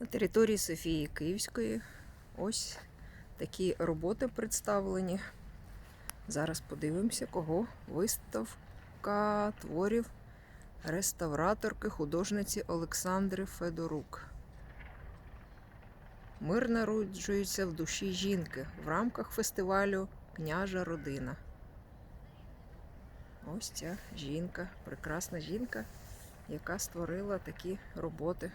На території Софії Київської ось такі роботи представлені. Зараз подивимося, кого виставка творів реставраторки художниці Олександри Федорук. Мир народжується в душі жінки в рамках фестивалю Княжа родина. Ось ця жінка, прекрасна жінка, яка створила такі роботи.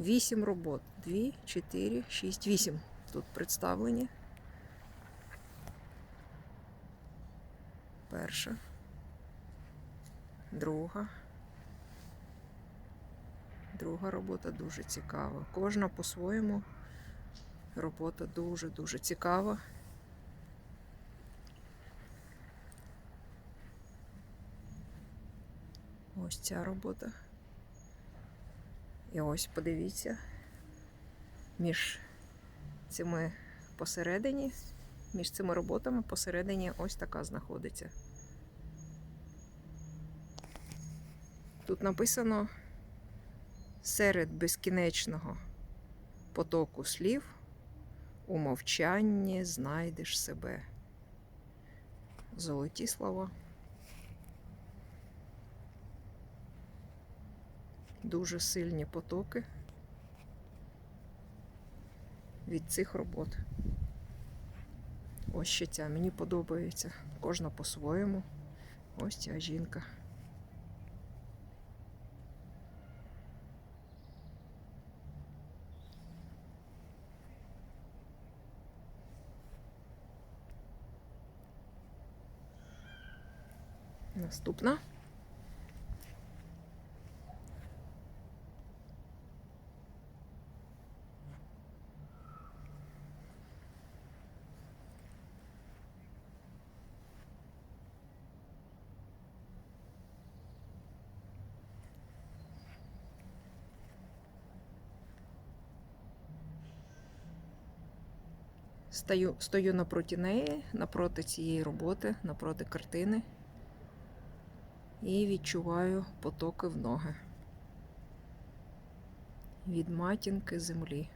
Вісім робот. Дві, чотири, шість, вісім. Тут представлені. Перша. Друга. Друга робота дуже цікава. Кожна по-своєму робота дуже-дуже цікава. Ось ця робота. І ось подивіться, між цими посередині, між цими роботами посередині ось така знаходиться. Тут написано серед безкінечного потоку слів у мовчанні знайдеш себе. Золоті слова. Дуже сильні потоки від цих робот. Ось ще ця мені подобається. Кожна по-своєму. Ось ця жінка. Наступна. Стою, стою напроти неї, напроти цієї роботи, напроти картини. І відчуваю потоки в ноги від матінки землі.